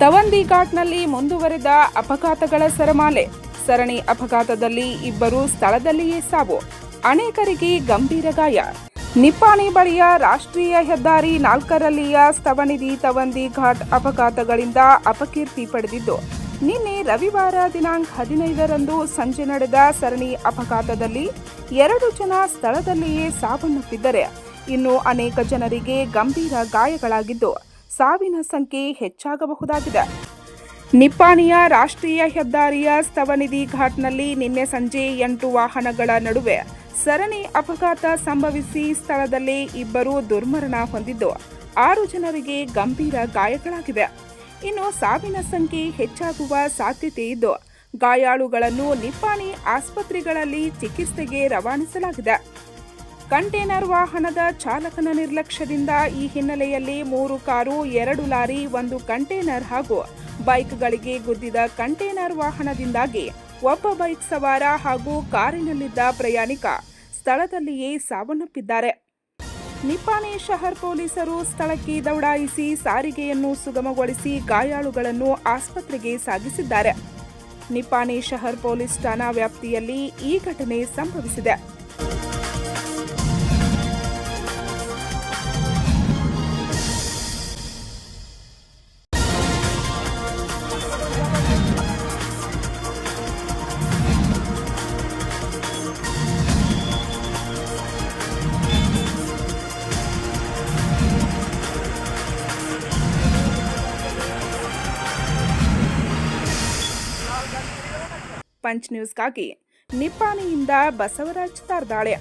ತವಂದಿ ಘಾಟ್ನಲ್ಲಿ ಮುಂದುವರೆದ ಅಪಘಾತಗಳ ಸರಮಾಲೆ. ಸರಣಿ ಅಪಘಾತದಲ್ಲಿ ಇಬ್ಬರು ಸ್ಥಳದಲ್ಲಿಯೇ ಸಾವು. ಅನೇಕರಿಗೆ ಗಂಭೀರ ಗಾಯ. ನಿಪ್ಪಾಣಿ ಬಳಿಯ ರಾಷ್ಟ್ರೀಯ ಹೆದ್ದಾರಿ ನಾಲ್ಕರಲ್ಲಿಯ ಸ್ತವನಿಧಿ ತವಂದಿ ಘಾಟ್ ಅಪಘಾತಗಳಿಂದ ಅಪಕೀರ್ತಿ ಪಡೆದಿದ್ದು, ನಿನ್ನೆ ರವಿವಾರ ದಿನಾಂಕ ಹದಿನೈದರಂದು ಸಂಜೆ ನಡೆದ ಸರಣಿ ಅಪಘಾತದಲ್ಲಿ ಎರಡು ಜನ ಸ್ಥಳದಲ್ಲಿಯೇ ಸಾವನ್ನಪ್ಪಿದ್ದರೆ. ಇನ್ನು ಅನೇಕ ಜನರಿಗೆ ಗಂಭೀರ ಗಾಯಗಳಾಗಿದ್ದು ಸಾವಿನ ಸಂಖ್ಯೆ ಹೆಚ್ಚಾಗಬಹುದಾಗಿದೆ. ನಿಪ್ಪಾಣಿಯ ರಾಷ್ಟ್ರೀಯ ಹೆದ್ದಾರಿಯ ಸ್ತವನಿಧಿ ಘಾಟ್ನಲ್ಲಿ ನಿನ್ನೆ ಸಂಜೆ ಎಂಟು ವಾಹನಗಳ ನಡುವೆ ಸರಣಿ ಅಪಘಾತ ಸಂಭವಿಸಿ ಸ್ಥಳದಲ್ಲೇ ಇಬ್ಬರು ದುರ್ಮರಣ ಹೊಂದಿದ್ದು, ಆರು ಜನರಿಗೆ ಗಂಭೀರ ಗಾಯಗಳಾಗಿವೆ. ಇನ್ನು ಸಾವಿನ ಸಂಖ್ಯೆ ಹೆಚ್ಚಾಗುವ ಸಾಧ್ಯತೆ ಇದ್ದು, ಗಾಯಾಳುಗಳನ್ನು ನಿಪ್ಪಾಣಿ ಆಸ್ಪತ್ರೆಗಳಲ್ಲಿ ಚಿಕಿತ್ಸೆಗೆ ರವಾನಿಸಲಾಗಿದೆ. ಕಂಟೇನರ್ ವಾಹನದ ಚಾಲಕನ ನಿರ್ಲಕ್ಷ್ಯದಿಂದ ಈ ಹಿನ್ನೆಲೆಯಲ್ಲಿ ಮೂರು ಕಾರು, ಎರಡು ಲಾರಿ, ಒಂದು ಕಂಟೇನರ್ ಹಾಗೂ ಬೈಕ್ಗಳಿಗೆ ಗುದ್ದಿದ ಕಂಟೇನರ್ ವಾಹನದಿಂದಾಗಿ ಒಬ್ಬ ಬೈಕ್ ಸವಾರ ಹಾಗೂ ಕಾರಿನಲ್ಲಿದ್ದ ಪ್ರಯಾಣಿಕ ಸ್ಥಳದಲ್ಲಿಯೇ ಸಾವನ್ನಪ್ಪಿದ್ದಾರೆ. ನಿಪ್ಪಾಣಿ ಶಹರ್ ಪೊಲೀಸರು ಸ್ಥಳಕ್ಕೆ ದೌಡಾಯಿಸಿ ಸಾರಿಗೆಯನ್ನು ಸುಗಮಗೊಳಿಸಿ ಗಾಯಾಳುಗಳನ್ನು ಆಸ್ಪತ್ರೆಗೆ ಸಾಗಿಸಿದ್ದಾರೆ. ನಿಪ್ಪಾಣಿ ಶಹರ್ ಪೊಲೀಸ್ ಠಾಣಾ ವ್ಯಾಪ್ತಿಯಲ್ಲಿ ಈ ಘಟನೆ ಸಂಭವಿಸಿದೆ. ಪಂಚ್ ನ್ಯೂಸ್ಗಾಗಿ ನಿಪ್ಪಾಣಿಯಿಂದ ಬಸವರಾಜ್ ತಾರ್ದಾಳೆ.